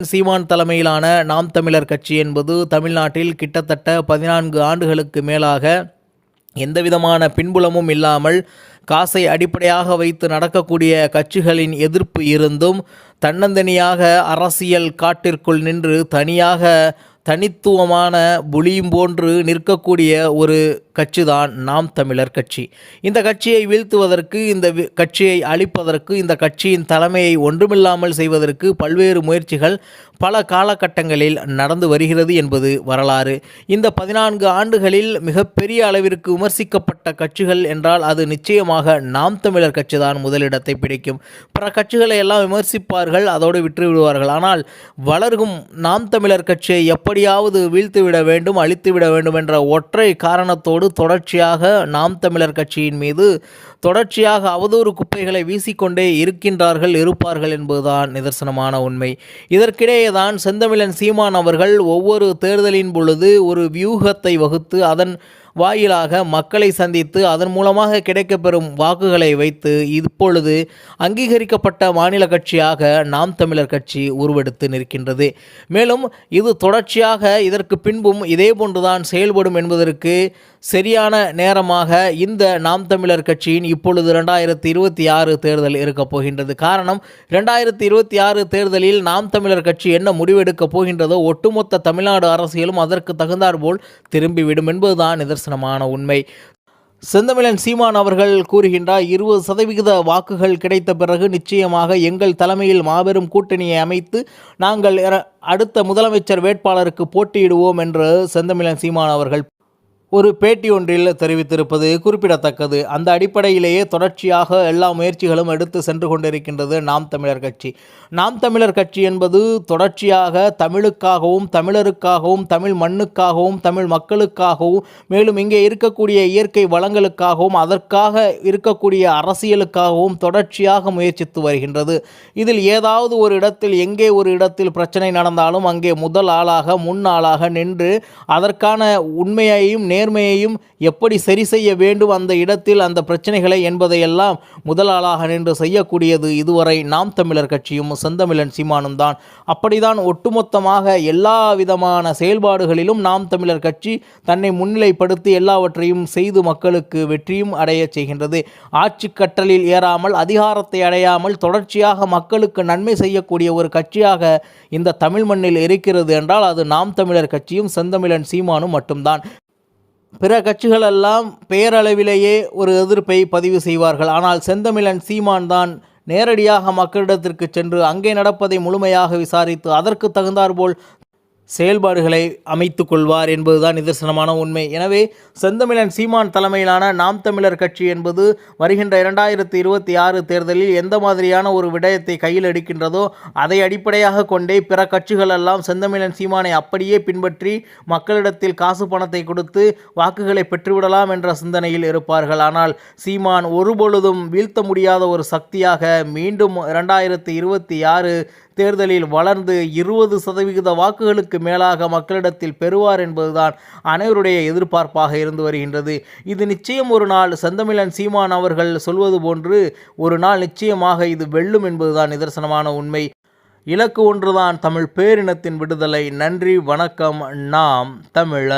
சீமான் தலைமையிலான நாம் தமிழர் கட்சி என்பது தமிழ்நாட்டில் கிட்டத்தட்ட பதினான்கு ஆண்டுகளுக்கு மேலாக எந்தவிதமான பின்புலமும் இல்லாமல் காசை அடிப்படையாக வைத்து நடக்கக்கூடிய கட்சிகளின் எதிர்ப்பு இருந்தும் தன்னந்தனியாக அரசியல் காட்டிற்குள் நின்று தனியாக தனித்துவமான புலியும் போன்று நிற்கக்கூடிய ஒரு கட்சிதான் நாம் தமிழர் கட்சி. இந்த கட்சியை வீழ்த்துவதற்கு இந்த வி- கட்சியை அழிப்பதற்கு இந்த கட்சியின் தலைமையை ஒன்றுமில்லாமல் செய்வதற்கு பல்வேறு முயற்சிகள் பல காலகட்டங்களில் நடந்து வருகிறது என்பது வரலாறு. இந்த பதினான்கு ஆண்டுகளில் மிகப்பெரிய அளவிற்கு விமர்சிக்கப்பட்ட கட்சிகள் என்றால் அது நிச்சயமாக நாம் தமிழர் கட்சி தான் முதலிடத்தை பிடிக்கும். பிற கட்சிகளை எல்லாம் விமர்சிப்பார்கள் அதோடு விட்டு விடுவார்கள் ஆனால் வளர்கும் நாம் தமிழர் கட்சியை எப்படி எப்படியாவது வீழ்த்துவிட வேண்டும் அழித்துவிட வேண்டும் என்ற ஒற்றை காரணத்தோடு தொடர்ச்சியாக நாம் தமிழர் கட்சியின் மீது தொடர்ச்சியாக அவதூறு குப்பைகளை வீசிக்கொண்டே இருக்கின்றார்கள் இருப்பார்கள் என்பதுதான் நிதர்சனமான உண்மை. இதற்கிடையே தான் செந்தமிழன் சீமான் அவர்கள் ஒவ்வொரு தேர்தலின் பொழுது ஒரு வியூகத்தை வகுத்து அதன் வாயிலாக மக்களை சந்தித்து அதன் மூலமாக கிடைக்கப்பெறும் வாக்குகளை வைத்து இப்பொழுது அங்கீகரிக்கப்பட்ட மாநில கட்சியாக நாம் தமிழர் கட்சி உருவெடுத்து நிற்கின்றது. மேலும் இது தொடர்ச்சியாக இதற்கு பின்பும் இதே போன்றுதான் செயல்படும் என்பதற்கு சரியான நேரமாக இந்த நாம் தமிழர் கட்சியின் இப்பொழுது ரெண்டாயிரத்தி இருபத்தி ஆறு தேர்தல் இருக்கப் போகின்றது. காரணம் ரெண்டாயிரத்தி இருபத்தி ஆறு தேர்தலில் நாம் தமிழர் கட்சி என்ன முடிவெடுக்கப் போகின்றதோ ஒட்டுமொத்த தமிழ்நாடு அரசியலும் அதற்கு தகுந்தாற்போல் திரும்பிவிடும் என்பதுதான் நிதர்சனமான உண்மை. செந்தமிழன் சீமான் அவர்கள் கூறுகின்றார் இருபது சதவிகித வாக்குகள் கிடைத்த பிறகு நிச்சயமாக எங்கள் தலைமையில் மாபெரும் கூட்டணியை அமைத்து நாங்கள் அடுத்த முதலமைச்சர் வேட்பாளருக்கு போட்டியிடுவோம் என்று செந்தமிழன் சீமான் அவர்கள் ஒரு பேட்டி ஒன்றில் தெரிவித்திருப்பது குறிப்பிடத்தக்கது. அந்த அடிப்படையிலேயே தொடர்ச்சியாக எல்லா முயற்சிகளும் எடுத்து சென்று கொண்டிருக்கின்றது நாம் தமிழர் கட்சி. நாம் தமிழர் கட்சி என்பது தொடர்ச்சியாக தமிழுக்காகவும் தமிழருக்காகவும் தமிழ் மண்ணுக்காகவும் தமிழ் மக்களுக்காகவும் மேலும் இங்கே இருக்கக்கூடிய இயற்கை வளங்களுக்காகவும் அதற்காக இருக்கக்கூடிய அரசியலுக்காகவும் தொடர்ச்சியாக முயற்சித்து வருகின்றது. இதில் ஏதாவது ஒரு இடத்தில் எங்கே ஒரு இடத்தில் பிரச்சனை நடந்தாலும் அங்கே முதல் ஆளாக முன் ஆளாக நின்று அதற்கான உண்மையையும் நேர்மையையும் எப்படி சரி செய்ய வேண்டும் அந்த இடத்தில் அந்த பிரச்சனைகளை என்பதையெல்லாம் முதலாளாக நின்று செய்யக்கூடியது இதுவரை நாம் தமிழர் கட்சியும் செந்தமிழன் சீமானும் தான். அப்படிதான் ஒட்டுமொத்தமாக எல்லா விதமான செயல்பாடுகளிலும் நாம் தமிழர் கட்சி தன்னை முன்னிலைப்படுத்தி எல்லாவற்றையும் செய்து மக்களுக்கு வெற்றியும் அடைய செய்கின்றது. ஆட்சி கற்றலில் ஏறாமல் அதிகாரத்தை அடையாமல் தொடர்ச்சியாக மக்களுக்கு நன்மை செய்யக்கூடிய ஒரு கட்சியாக இந்த தமிழ் மண்ணில் இருக்கிறது என்றால் அது நாம் தமிழர் கட்சியும் செந்தமிழன் சீமானும் மட்டும்தான். பிற கட்சிகளெல்லாம் பெயரளவிலேயே ஒரு எதிர்ப்பை பதிவு செய்வார்கள். ஆனால் செந்தமிழன் சீமான் தான் நேரடியாக மக்களிடத்திற்கு சென்று அங்கே நடப்பதை முழுமையாக விசாரித்து அதற்கு தகுந்தாற்போல் செயல்பாடுகளை அமைத்து கொள்வார் என்பதுதான் நிதர்சனமான உண்மை. எனவே செந்தமிழன் சீமான் தலைமையிலான நாம் தமிழர் கட்சி என்பது வருகின்ற இரண்டாயிரத்தி இருபத்தி ஆறு தேர்தலில் எந்த மாதிரியான ஒரு விடயத்தை கையில் எடுக்கின்றதோ அதை அடிப்படையாக கொண்டே பிற கட்சிகள் எல்லாம் செந்தமிழன் சீமானை அப்படியே பின்பற்றி மக்களிடத்தில் காசு பணத்தை கொடுத்து வாக்குகளை பெற்றுவிடலாம் என்ற சிந்தனையில் இருப்பார்கள். ஆனால் சீமான் ஒருபொழுதும் வீழ்த்த முடியாத ஒரு சக்தியாக மீண்டும் இரண்டாயிரத்தி இருபத்தி ஆறு தேர்தலில் வளர்ந்து இருபது சதவிகித வாக்குகளுக்கு மேலாக மக்களிடத்தில் பெறுவார் என்பதுதான் அனைவருடைய எதிர்பார்ப்பாக இருந்து வருகின்றது. இது நிச்சயம் ஒரு நாள் செந்தமிழன் சீமான் அவர்கள் சொல்வது போன்று ஒரு நாள் நிச்சயமாக இது வெல்லும் என்பதுதான் நிதர்சனமான உண்மை. இலக்கு ஒன்றுதான் தமிழ் பேரினத்தின் விடுதலை. நன்றி வணக்கம். நாம் தமிழர்.